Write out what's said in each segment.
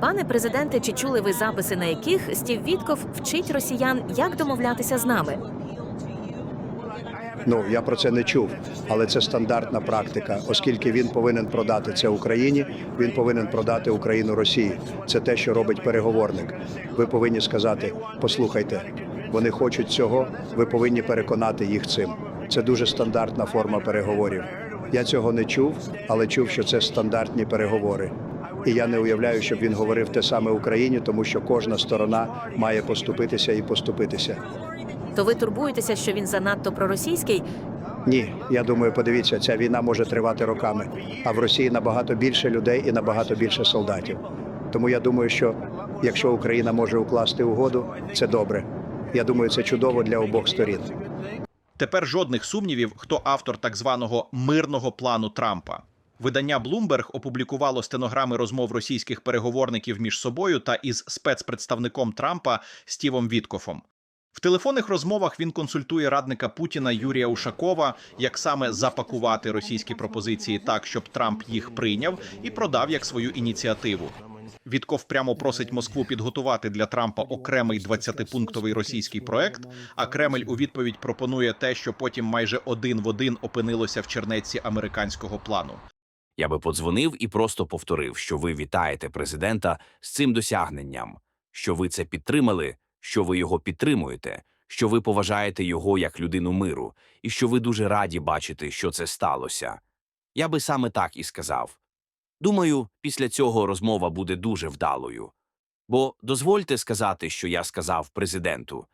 Пане президенте, чи чули ви записи, на яких Стів Вітков вчить росіян, як домовлятися з нами? Ну я про це не чув, але це стандартна практика, оскільки він повинен продати це Україні. Він повинен продати Україну Росії. Це те, що робить переговорник. Ви повинні сказати: послухайте, вони хочуть цього. Ви повинні переконати їх цим. Це дуже стандартна форма переговорів. Я цього не чув, але чув, що це стандартні переговори. І я не уявляю, щоб він говорив те саме Україні, тому що кожна сторона має поступитися і поступитися. То ви турбуєтеся, що він занадто проросійський? Ні, я думаю, подивіться, ця війна може тривати роками, а в Росії набагато більше людей і набагато більше солдатів. Тому я думаю, що якщо Україна може укласти угоду, це добре. Я думаю, це чудово для обох сторін. Тепер жодних сумнівів, хто автор так званого мирного плану Трампа. Видання Bloomberg опублікувало стенограми розмов російських переговорників між собою та із спецпредставником Трампа Стівом Віткофом. В телефонних розмовах він консультує радника Путіна Юрія Ушакова, як саме запакувати російські пропозиції так, щоб Трамп їх прийняв і продав як свою ініціативу. Вітков прямо просить Москву підготувати для Трампа окремий 20-пунктовий російський проект. А Кремль у відповідь пропонує те, що потім майже один в один опинилося в чернеці американського плану. Я би подзвонив і просто повторив, що ви вітаєте президента з цим досягненням, що ви це підтримали, що ви його підтримуєте, що ви поважаєте його як людину миру, і що ви дуже раді бачити, що це сталося. Я би саме так і сказав. Думаю, після цього розмова буде дуже вдалою. Бо дозвольте сказати, що я сказав президенту.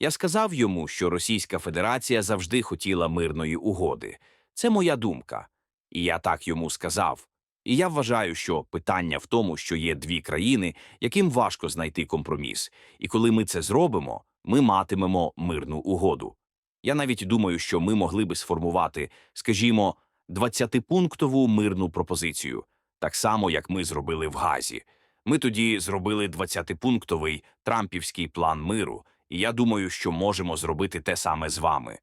Я сказав йому, що Російська Федерація завжди хотіла мирної угоди. Це моя думка. І я так йому сказав. І я вважаю, що питання в тому, що є дві країни, яким важко знайти компроміс, і коли ми це зробимо, ми матимемо мирну угоду. Я навіть думаю, що ми могли би сформувати, скажімо, 20-пунктову мирну пропозицію, так само, як ми зробили в Газі. Ми тоді зробили 20-пунктовий трампівський план миру, і я думаю, що можемо зробити те саме з вами.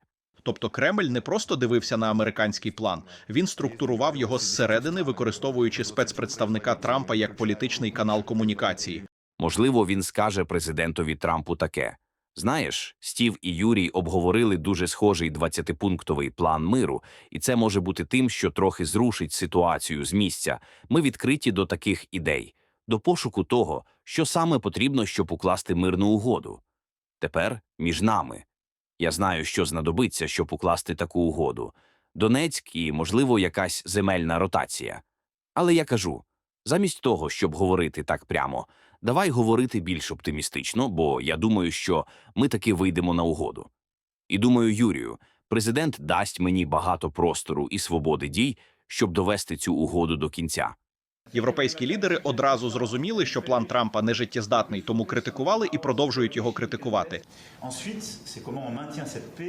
Тобто Кремль не просто дивився на американський план, він структурував його зсередини, використовуючи спецпредставника Трампа як політичний канал комунікації. Можливо, він скаже президентові Трампу таке. Знаєш, Стів і Юрій обговорили дуже схожий 20-пунктовий план миру, і це може бути тим, що трохи зрушить ситуацію з місця. Ми відкриті до таких ідей, до пошуку того, що саме потрібно, щоб укласти мирну угоду. Тепер між нами. Я знаю, що знадобиться, щоб укласти таку угоду. Донецьк і, можливо, якась земельна ротація. Але я кажу, замість того, щоб говорити так прямо, давай говорити більш оптимістично, бо я думаю, що ми таки вийдемо на угоду. І думаю, Юрію, президент дасть мені багато простору і свободи дій, щоб довести цю угоду до кінця. Європейські лідери одразу зрозуміли, що план Трампа не життєздатний, тому критикували і продовжують його критикувати.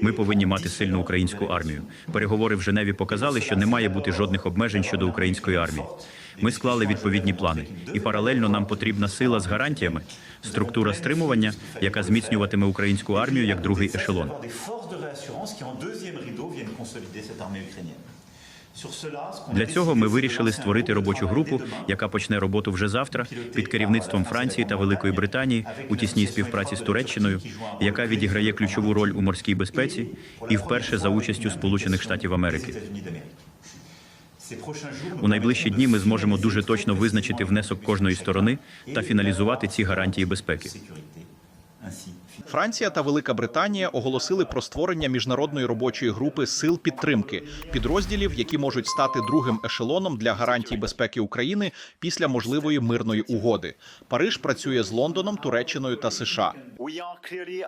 Ми повинні мати сильну українську армію. Переговори в Женеві показали, що не має бути жодних обмежень щодо української армії. Ми склали відповідні плани, і паралельно нам потрібна сила з гарантіями, структура стримування, яка зміцнюватиме українську армію як другий ешелон. Для цього ми вирішили створити робочу групу, яка почне роботу вже завтра під керівництвом Франції та Великої Британії у тісній співпраці з Туреччиною, яка відіграє ключову роль у морській безпеці, і вперше за участю Сполучених Штатів Америки. У найближчі дні ми зможемо дуже точно визначити внесок кожної сторони та фіналізувати ці гарантії безпеки. Франція та Велика Британія оголосили про створення міжнародної робочої групи сил підтримки, підрозділів, які можуть стати другим ешелоном для гарантій безпеки України після можливої мирної угоди. Париж працює з Лондоном, Туреччиною та США.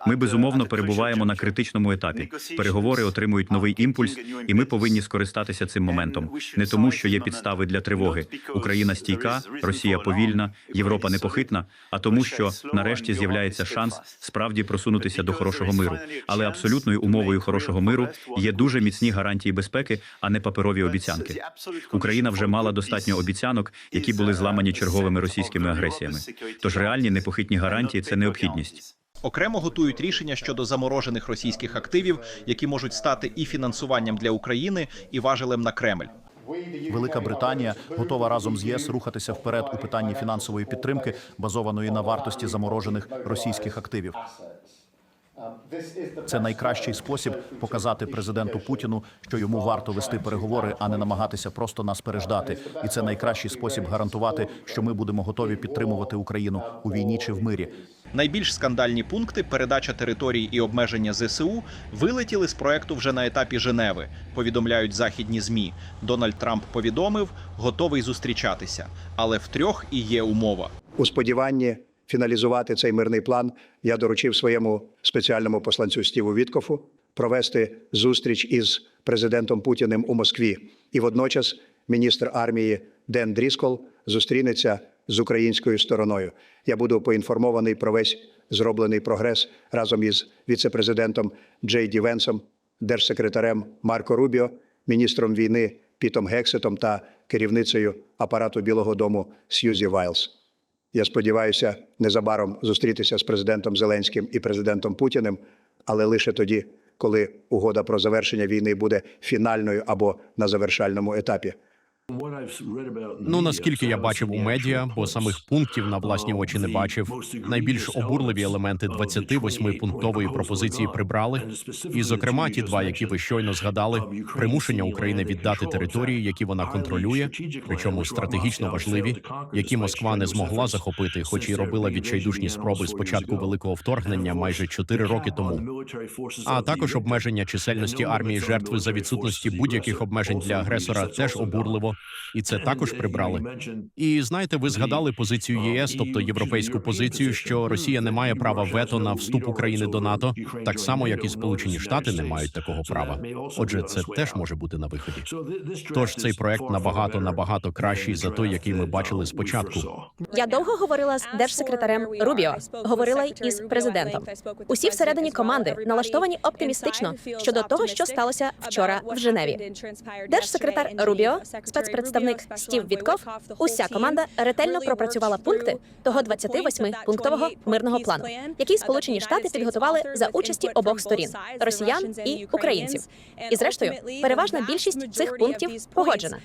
Ми безумовно перебуваємо на критичному етапі. Переговори отримують новий імпульс, і ми повинні скористатися цим моментом. Не тому, що є підстави для тривоги. Україна стійка, Росія повільна, Європа непохитна, а тому, що нарешті з'являється шанс справді просунутися до хорошого миру. Але абсолютною умовою хорошого миру є дуже міцні гарантії безпеки, а не паперові обіцянки. Україна вже мала достатньо обіцянок, які були зламані черговими російськими агресіями. Тож реальні непохитні гарантії це необхідність. Окремо готують рішення щодо заморожених російських активів, які можуть стати і фінансуванням для України, і важелем на Кремль. Велика Британія готова разом з ЄС рухатися вперед у питанні фінансової підтримки, базованої на вартості заморожених російських активів. Це найкращий спосіб показати президенту Путіну, що йому варто вести переговори, а не намагатися просто нас переждати. І це найкращий спосіб гарантувати, що ми будемо готові підтримувати Україну у війні чи в мирі. Найбільш скандальні пункти передача територій і обмеження ЗСУ вилетіли з проекту вже на етапі Женеви. Повідомляють західні змі. Дональд Трамп повідомив, готовий зустрічатися, але в трьох і є умова. У сподіванні фіналізувати цей мирний план я доручив своєму спеціальному посланцю Стіву Віткофу провести зустріч із президентом Путіним у Москві. І водночас міністр армії Ден Дріскол зустрінеться з українською стороною. Я буду поінформований про весь зроблений прогрес разом із віцепрезидентом Джей Ді Венсом, держсекретарем Марко Рубіо, міністром війни Пітом Гексетом та керівницею апарату Білого Дому Сьюзі Вайлс. Я сподіваюся незабаром зустрітися з президентом Зеленським і президентом Путіним, але лише тоді, коли угода про завершення війни буде фінальною або на завершальному етапі. Ну наскільки я бачив у медіа, бо самих пунктів на власні очі не бачив. Найбільш обурливі елементи 28-пунктової пропозиції прибрали, і, зокрема, ті два, які ви щойно згадали, примушення України віддати території, які вона контролює, причому стратегічно важливі, які Москва не змогла захопити, хоч і робила відчайдушні спроби з початку великого вторгнення майже чотири роки тому. А також обмеження чисельності армії жертви за відсутності будь-яких обмежень для агресора теж обурливо, і це також прибрали. І знаєте, ви згадали позицію ЄС, тобто європейську позицію, що Росія не має права вето на вступ України до НАТО, так само як і Сполучені Штати не мають такого права. Отже, це теж може бути на виході. Тож цей проект набагато набагато кращий за той, який ми бачили спочатку. Я довго говорила з держсекретарем Рубіо, говорила й із президентом. Усі всередині команди налаштовані оптимістично щодо того, що сталося вчора в Женеві. Держсекретар Рубіо, спецпредставник Стів Вітков, уся команда ретельно пропрацювала пункти того 28-пунктового мирного плану, який Сполучені Штати підготували за участі обох сторін росіян і українців. І зрештою, переважна більшість цих пунктів погоджена.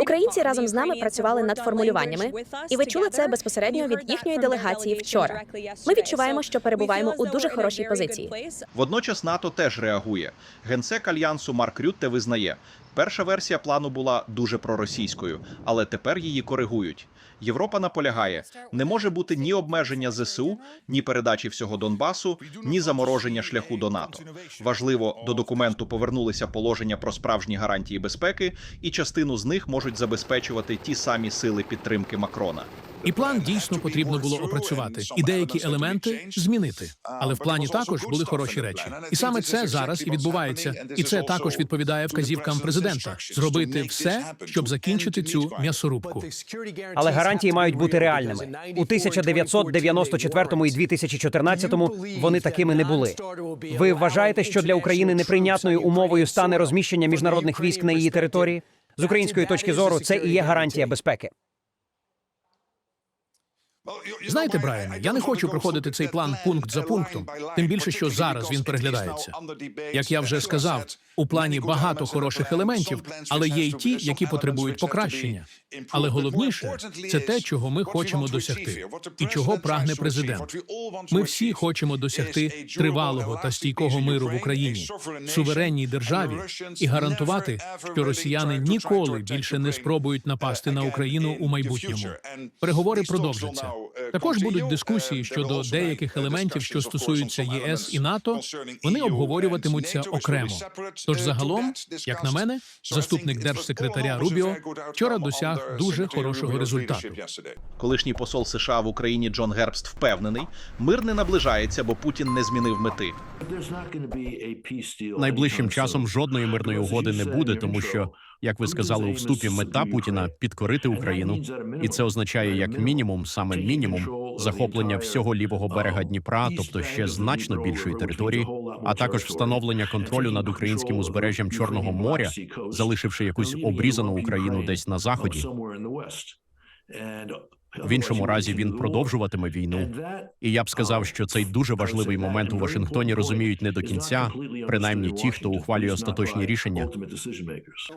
Українці разом з нами працювали над формулюваннями, і ви чули це безпосередньо від їхньої делегації вчора. Ми відчуваємо, що перебуваємо у дуже хорошій позиції. Водночас НАТО теж реагує. Генсек альянсу Марк Рютте визнає, перша версія плану була дуже проросійською, але тепер її коригують. Європа наполягає: не може бути ні обмеження ЗСУ, ні передачі всього Донбасу, ні замороження шляху до НАТО. Важливо, до документу повернулися положення про справжні гарантії безпеки, і частину з них можуть забезпечувати ті самі сили підтримки Макрона. І план дійсно потрібно було опрацювати і деякі елементи змінити. Але в плані також були хороші речі. І саме це зараз і відбувається. І це також відповідає вказівкам президента зробити все, щоб закінчити цю м'ясорубку. Але гарантії мають бути реальними. У 1994 і 2014 вони такими не були. Ви вважаєте, що для України неприйнятною умовою стане розміщення міжнародних військ на її території? З української точки зору, це і є гарантія безпеки. Знаєте, Брайане, я не хочу проходити цей план пункт за пунктом, тим більше, що зараз він переглядається. Як я вже сказав, у плані багато хороших елементів, але є й ті, які потребують покращення. Але головніше це те, чого ми хочемо досягти, і чого прагне президент. Ми всі хочемо досягти тривалого та стійкого миру в Україні, суверенній державі, і гарантувати, що росіяни ніколи більше не спробують напасти на Україну у майбутньому. Переговори продовжаться. Також будуть дискусії щодо деяких елементів, що стосуються ЄС і НАТО. Вони обговорюватимуться окремо. Тож загалом, як на мене, заступник держсекретаря Рубіо вчора досяг дуже хорошого результату. Колишній посол США в Україні Джон Гербст впевнений, мир не наближається, бо Путін не змінив мети. Найближчим часом жодної мирної угоди не буде, тому що, як ви сказали у вступі, мета Путіна підкорити Україну, і це означає як мінімум, саме мінімум, захоплення всього лівого берега Дніпра, тобто ще значно більшої території, а також встановлення контролю над українським узбережжям Чорного моря, залишивши якусь обрізану Україну десь на заході. В іншому разі він продовжуватиме війну. І я б сказав, що цей дуже важливий момент у Вашингтоні розуміють не до кінця, принаймні ті, хто ухвалює остаточні рішення.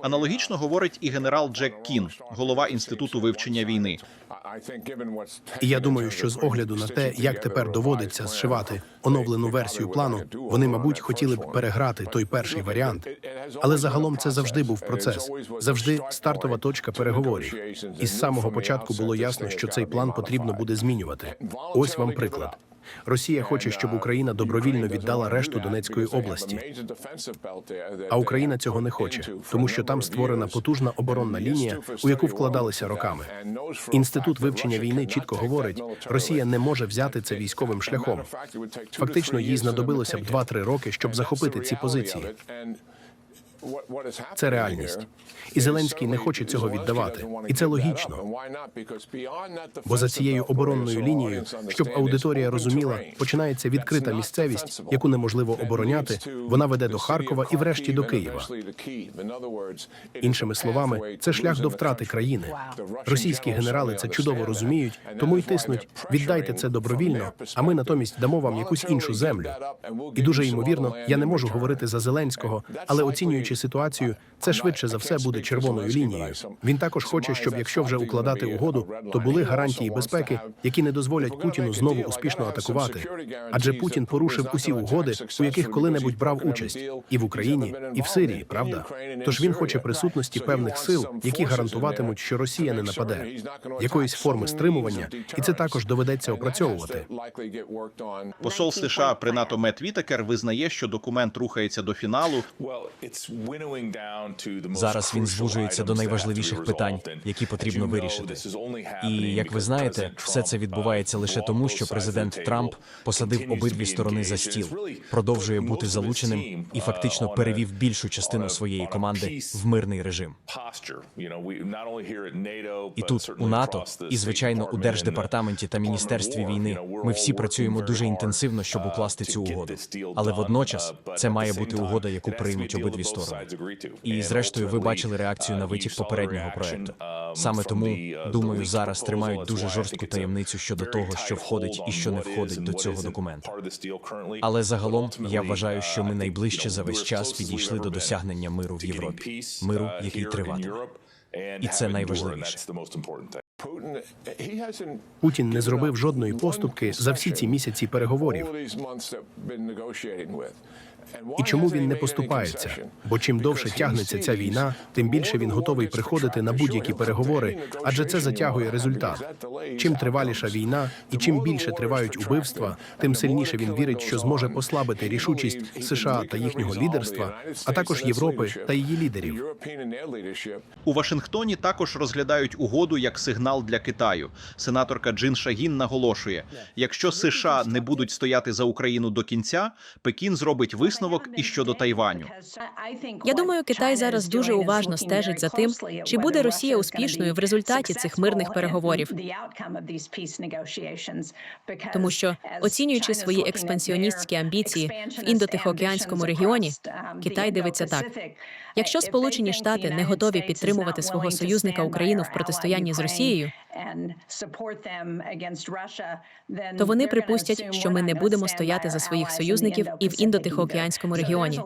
Аналогічно говорить і генерал Джек Кін, голова інституту вивчення війни. І я думаю, що з огляду на те, як тепер доводиться зшивати оновлену версію плану, вони, мабуть, хотіли б переграти той перший варіант. Але загалом це завжди був процес, завжди стартова точка переговорів. І з самого початку було ясно, що цей план потрібно буде змінювати. Ось вам приклад. Росія хоче, щоб Україна добровільно віддала решту Донецької області. А Україна цього не хоче, тому що там створена потужна оборонна лінія, у яку вкладалися роками. Інститут вивчення війни чітко говорить, Росія не може взяти це військовим шляхом. Фактично, їй знадобилося б 2-3 роки, щоб захопити ці позиції. Це реальність. І Зеленський не хоче цього віддавати. І це логічно. Бо за цією оборонною лінією, щоб аудиторія розуміла, починається відкрита місцевість, яку неможливо обороняти. Вона веде до Харкова і, врешті, до Києва. Іншими словами, це шлях до втрати країни. Російські генерали це чудово розуміють, тому й тиснуть: віддайте це добровільно, а ми натомість дамо вам якусь іншу землю. І дуже ймовірно, я не можу говорити за Зеленського, але оцінюючи ситуацію, це швидше за все буде червоною лінією. Він також хоче, щоб якщо вже укладати угоду, то були гарантії безпеки, які не дозволять Путіну знову успішно атакувати. Адже Путін порушив усі угоди, у яких коли-небудь брав участь, і в Україні, і в Сирії, правда? Тож він хоче присутності певних сил, які гарантуватимуть, що Росія не нападе, якоїсь форми стримування, і це також доведеться опрацьовувати. Посол США при НАТО Мет Вітекер визнає, що документ рухається до фіналу. Зараз він звужується до найважливіших питань, які потрібно вирішити. І як ви знаєте, все це відбувається лише тому, що президент Трамп посадив обидві сторони за стіл, продовжує бути залученим і фактично перевів більшу частину своєї команди в мирний режим. І тут у НАТО, і звичайно у держдепартаменті та міністерстві війни, ми всі працюємо дуже інтенсивно, щоб укласти цю угоду. Але водночас це має бути угода, яку приймуть обидві сторони. І зрештою, ви бачили реакцію на витік попереднього проекту. Саме тому думаю, зараз тримають дуже жорстку таємницю щодо того, що входить і що не входить до цього документу. Але загалом я вважаю, що ми найближче за весь час підійшли до досягнення миру в Європі, миру, який триватиме. І це найважливіше. Путін не зробив жодної поступки за всі ці місяці переговорів. І чому він не поступається? Бо чим довше тягнеться ця війна, тим більше він готовий приходити на будь-які переговори, адже це затягує результат. Чим триваліша війна і чим більше тривають убивства, тим сильніше він вірить, що зможе послабити рішучість США та їхнього лідерства, а також Європи та її лідерів. У Вашингтоні також розглядають угоду як сигнал для Китаю. Сенаторка Джин Шагін наголошує: якщо США не будуть стояти за Україну до кінця, Пекін зробить висновок і щодо Тайваню. Я думаю, Китай зараз дуже уважно стежить за тим, чи буде Росія успішною в результаті цих мирних переговорів. Тому що, оцінюючи свої експансіоністські амбіції в індотихоокеанському регіоні, Китай дивиться так: якщо Сполучені Штати не готові підтримувати свого союзника Україну в протистоянні з Росією, то вони припустять, що ми не будемо стояти за своїх союзників і в індотихоокеанському регіоні.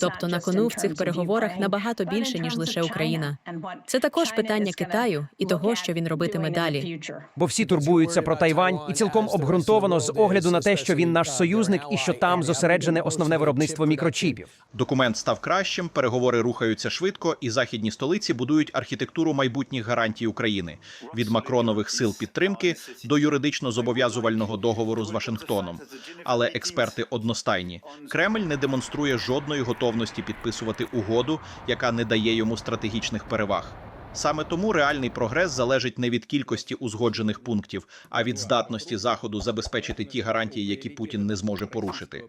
Тобто на кону в цих переговорах набагато більше ніж лише Україна. Це також питання Китаю і того, що він робитиме далі. Бо всі турбуються про Тайвань, і цілком обґрунтовано з огляду на те, що він наш союзник і що там зосереджене основне виробництво мікрочіпів. Документ став кращим, переговори рухаються швидко, і західні столиці будують архітектуру майбутніх гарантій України від макронових сил підтримки до юридично зобов'язувального договору з Вашингтоном. Але експерти одностайні: Кремль не демонструє жодної готовності підписувати угоду, яка не дає йому стратегічних переваг. Саме тому реальний прогрес залежить не від кількості узгоджених пунктів, а від здатності заходу забезпечити ті гарантії, які Путін не зможе порушити.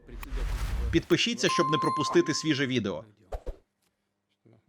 Підпишіться, щоб не пропустити свіже відео.